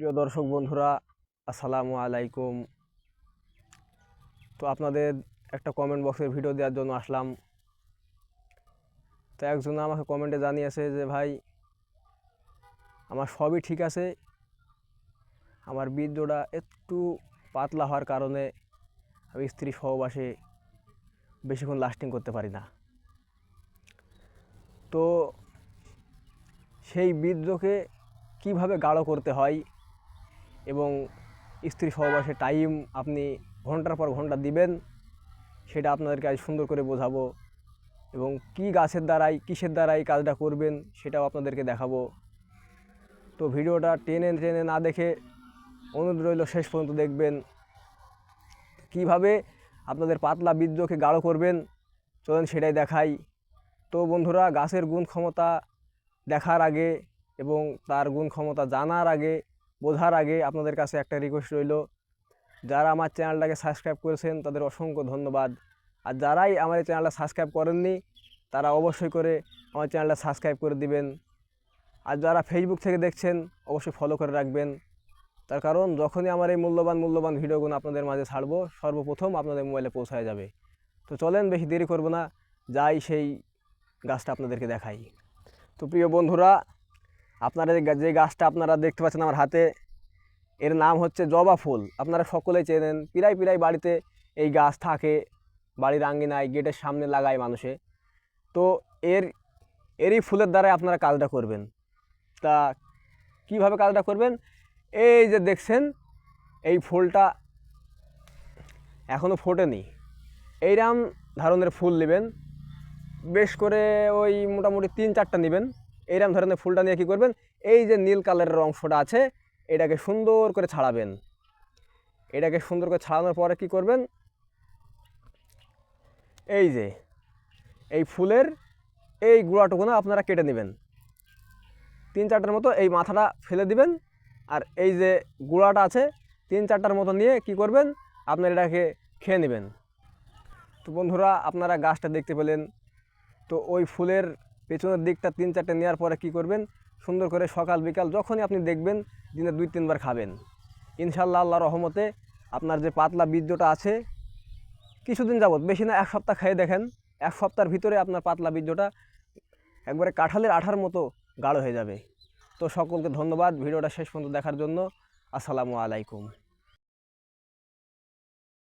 প্রিয় দর্শক বন্ধুরা, আসসালামু আলাইকুম। তো আপনাদের একটা কমেন্ট বক্সের ভিডিও দেওয়ার জন্য আসলাম। তো একজন আমাকে কমেন্টে জানিয়েছে যে, ভাই, আমার সবই ঠিক আছে। আমার বীর্যটা একটু পাতলা হওয়ার কারণে আমি স্ত্রী সহবাসে বেশিক্ষণ লাস্টিং করতে পারি না। তো সেই বীর্যকে কীভাবে গাঢ় করতে হয়? এবং স্ত্রী সহবাসে টাইম আপনি ঘণ্টার পর ঘণ্টা দিবেন, সেটা আপনাদেরকে আজ সুন্দর করে বোঝাবো এবং কি গাছের দ্বারাই কিসের দ্বারাই কাজটা করবেন সেটাও আপনাদেরকে দেখাবো। তো ভিডিওটা টেনে টেনে না দেখে অনুরোধ রইল, শেষ পর্যন্ত দেখবেন। কীভাবে আপনাদের পাতলা বীর্যকে গাঢ় করবেন, চলেন সেটাই দেখাই। তো বন্ধুরা, গাছের গুণ ক্ষমতা দেখার আগে এবং তার গুণ ক্ষমতা জানার আগে বোঝার আগে আপনাদের কাছে একটা রিকোয়েস্ট রইল। যারা আমার চ্যানেলটাকে সাবস্ক্রাইব করেছেন, তাদের অসংখ্য ধন্যবাদ। আর যারাই আমার এই চ্যানেলটা সাবস্ক্রাইব করেননি, তারা অবশ্যই করে আমার চ্যানেলটা সাবস্ক্রাইব করে দিবেন। আর যারা ফেসবুক থেকে দেখছেন, অবশ্যই ফলো করে রাখবেন। তার কারণ, যখনই আমার এই মূল্যবান মূল্যবান ভিডিওগুলো আপনাদের মাঝে ছাড়বো, সর্বপ্রথম আপনাদের মোবাইলে পৌঁছায় যাবে। তো চলেন, বেশি দেরি করব না। যাই সেই গাছটা আপনাদেরকে দেখাই। তো প্রিয় বন্ধুরা আপনারা যে গাছটা আপনারা দেখতে পাচ্ছেন আমার হাতে, এর নাম হচ্ছে জবা ফুল। আপনারা সকলেই চেনেন, প্রায় প্রায় বাড়িতে এই গাছ থাকে, বাড়ির আঙ্গিনায় গেটের সামনে লাগায় মানুষে। তো এর, এরই ফুলের দ্বারাই আপনারা কাজটা করবেন। তা কীভাবে কাজটা করবেন? এই যে দেখছেন, এই ফুলটা এখনও ফোটেনি। এইরকম ধরনের ফুল নেবেন, বেশ করে ওই মোটামুটি তিন চারটা নেবেন। এইরকম ধরনের ফুলটা নিয়ে কী করবেন? এই যে নীল কালারের অংশটা আছে, এটাকে সুন্দর করে ছাড়াবেন। এটাকে সুন্দর করে ছাড়ানোর পরে কি করবেন? এই যে, এই ফুলের এই গুঁড়াটুকু না আপনারা কেটে নেবেন। তিন চারটার মতো এই মাথাটা ফেলে দিবেন, আর এই যে গুঁড়াটা আছে, তিন চারটার মতো নিয়ে কি করবেন? আপনার এটাকে খেয়ে নেবেন। তো বন্ধুরা, আপনারা গাছটা দেখতে পেলেন। তো ওই ফুলের পেছনের দিকটা তিন চারটে নেওয়ার পরে কি করবেন? সুন্দর করে সকাল, বিকাল যখনই আপনি দেখবেন দিনে দুই, তিনবার খাবেন। ইনশাল্লাহ আল্লাহ রহমতে আপনার যে পাতলা বীর্যটা আছে, কিছুদিন যাবত বেশি না, এক সপ্তাহ খেয়ে দেখেন, এক সপ্তাহের ভিতরে আপনার পাতলা বীর্যটা একবারে কাঁঠালের আঠার মতো গাঢ় হয়ে যাবে। তো সকলকে ধন্যবাদ, ভিডিওটা শেষ পর্যন্ত দেখার জন্য। আসসালামু আলাইকুম।